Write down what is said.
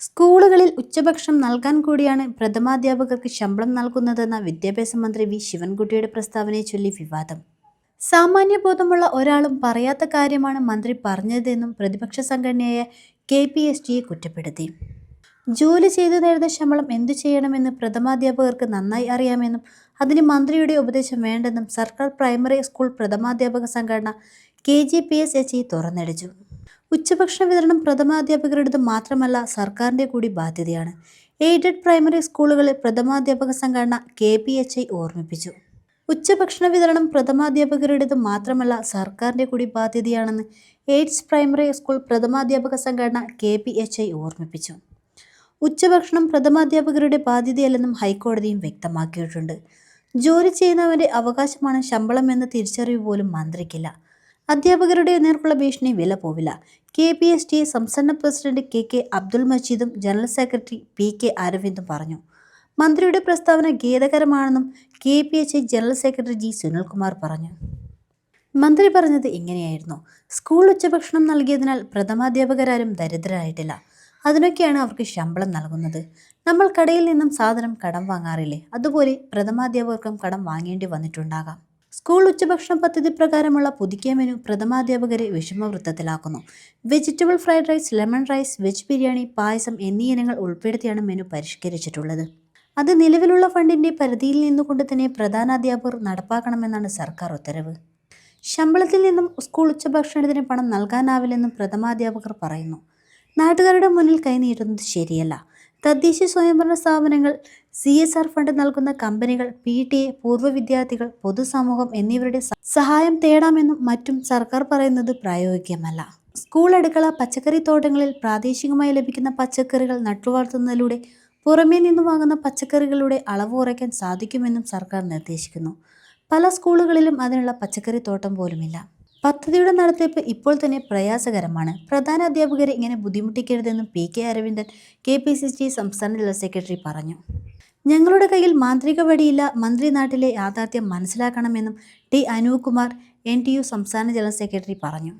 സ്കൂളുകളിൽ ഉച്ചഭക്ഷണം നൽകാൻ കൂടിയാണ് പ്രഥമാധ്യാപകർക്ക് ശമ്പളം നൽകുന്നതെന്ന വിദ്യാഭ്യാസ മന്ത്രി വി. ശിവൻകുട്ടിയുടെ പ്രസ്താവനയെ ചൊല്ലി വിവാദം. സാമാന്യബോധമുള്ള ഒരാളും പറയാത്ത കാര്യമാണ് മന്ത്രി പറഞ്ഞതെന്നും പ്രതിപക്ഷ സംഘടനയായ കെ. പി. എസ്. ടിയെ കുറ്റപ്പെടുത്തി. ജോലി ചെയ്തു നേടുന്ന ശമ്പളം എന്തു ചെയ്യണമെന്ന് പ്രഥമാധ്യാപകർക്ക് നന്നായി അറിയാമെന്നും അതിന് മന്ത്രിയുടെ ഉപദേശം വേണ്ടെന്നും സർക്കാർ പ്രൈമറി സ്കൂൾ പ്രഥമാധ്യാപക സംഘടന K. G. P. S. H. E. തുറന്നടിച്ചു. ഉച്ചഭക്ഷണ വിതരണം പ്രഥമാധ്യാപകരുടേത് മാത്രമല്ല സർക്കാരിന്റെ കൂടി ബാധ്യതയാണ്. എയ്ഡഡ് പ്രൈമറി സ്കൂളുകളിൽ പ്രഥമാധ്യാപക സംഘടന കെ പി എച്ച് ഐ ഓർമ്മിപ്പിച്ചു. ഉച്ചഭക്ഷണ വിതരണം പ്രഥമാധ്യാപകരുടേത് മാത്രമല്ല സർക്കാരിന്റെ കൂടി ബാധ്യതയാണെന്ന് എയ്ഡ്സ് പ്രൈമറി സ്കൂൾ പ്രഥമാധ്യാപക സംഘടന കെ പി എച്ച് ഐ ഓർമ്മിപ്പിച്ചു. ഉച്ചഭക്ഷണം പ്രഥമാധ്യാപകരുടെ ബാധ്യതയല്ലെന്നും ഹൈക്കോടതിയും വ്യക്തമാക്കിയിട്ടുണ്ട്. ജോലി ചെയ്യുന്നവന്റെ അവകാശമാണ് ശമ്പളം എന്ന തിരിച്ചറിവ് പോലും മന്ത്രിക്കില്ല. അധ്യാപകരുടെ നേർക്കുള്ള ഭീഷണി വില പോവില്ല. കെ പി എസ് ടി സംസ്ഥാന പ്രസിഡന്റ് കെ കെ അബ്ദുൽ മജീദും ജനറൽ സെക്രട്ടറി പി കെ അരവിന്ദും പറഞ്ഞു. മന്ത്രിയുടെ പ്രസ്താവന ഖേദകരമാണെന്നും K P H I general secretary G Sunilkumar പറഞ്ഞു. മന്ത്രി പറഞ്ഞത് ഇങ്ങനെയായിരുന്നു. സ്കൂൾ ഉച്ചഭക്ഷണം നൽകിയതിനാൽ പ്രഥമാധ്യാപകരാരും ദരിദ്രരായിട്ടില്ല. അതിനൊക്കെയാണ് അവർക്ക് ശമ്പളം നൽകുന്നത്. നമ്മൾ കടയിൽ നിന്നും സാധനം കടം വാങ്ങാറില്ലേ? അതുപോലെ പ്രഥമാധ്യാപകർക്കും കടം വാങ്ങേണ്ടി വന്നിട്ടുണ്ടാകാം. സ്കൂൾ ഉച്ചഭക്ഷണ പദ്ധതി പ്രകാരമുള്ള പുതുക്കിയ മെനു പ്രഥമാധ്യാപകരെ വിഷമവൃത്തത്തിലാക്കുന്നു. Vegetable fried rice lemon rice veg biryani payasam എന്നീ ഇനങ്ങൾ ഉൾപ്പെടുത്തിയാണ് മെനു പരിഷ്കരിച്ചിട്ടുള്ളത്. അത് നിലവിലുള്ള ഫണ്ടിന്റെ പരിധിയിൽ നിന്നുകൊണ്ട് തന്നെ പ്രധാനാധ്യാപകർ നടപ്പാക്കണമെന്നാണ് സർക്കാർ ഉത്തരവ്. ശമ്പളത്തിൽ നിന്നും സ്കൂൾ ഉച്ചഭക്ഷണത്തിന് പണം നൽകാനാവില്ലെന്നും പ്രഥമാധ്യാപകർ പറയുന്നു. നാട്ടുകാരുടെ മുന്നിൽ കൈനീട്ടുന്നത് ശരിയല്ല. തദ്ദേശ സ്വയംഭരണ സ്ഥാപനങ്ങൾ സി എസ് ആർ ഫണ്ട് നൽകുന്ന കമ്പനികൾ പി ടി എ പൂർവ വിദ്യാർത്ഥികൾ പൊതുസമൂഹം എന്നിവരുടെ സഹായം തേടാമെന്നും മറ്റും സർക്കാർ പറയുന്നത് പ്രായോഗികമല്ല. സ്കൂൾ അടുക്കള പച്ചക്കറി തോട്ടങ്ങളിൽ പ്രാദേശികമായി ലഭിക്കുന്ന പച്ചക്കറികൾ നട്ടുവളർത്തുന്നതിലൂടെ പുറമേ നിന്ന് വാങ്ങുന്ന പച്ചക്കറികളുടെ അളവ് കുറയ്ക്കാൻ സാധിക്കുമെന്നും സർക്കാർ നിർദ്ദേശിക്കുന്നു. പല സ്കൂളുകളിലും അതിനുള്ള പച്ചക്കറി തോട്ടം പോലുമില്ല. പദ്ധതിയുടെ നടത്തിപ്പ് ഇപ്പോൾ തന്നെ പ്രയാസകരമാണ്. പ്രധാന അധ്യാപകരെ ഇങ്ങനെ ബുദ്ധിമുട്ടിക്കരുതെന്നും P K Aravindan K P C C സംസ്ഥാന ജനറൽ സെക്രട്ടറി പറഞ്ഞു. ഞങ്ങളുടെ കയ്യിൽ മാന്ത്രിക വഴിയില്ല മന്ത്രി നാട്ടിലെ യാഥാർത്ഥ്യം മനസ്സിലാക്കണമെന്നും T Anoop Kumar N T U സംസ്ഥാന ജനറൽ സെക്രട്ടറി പറഞ്ഞു.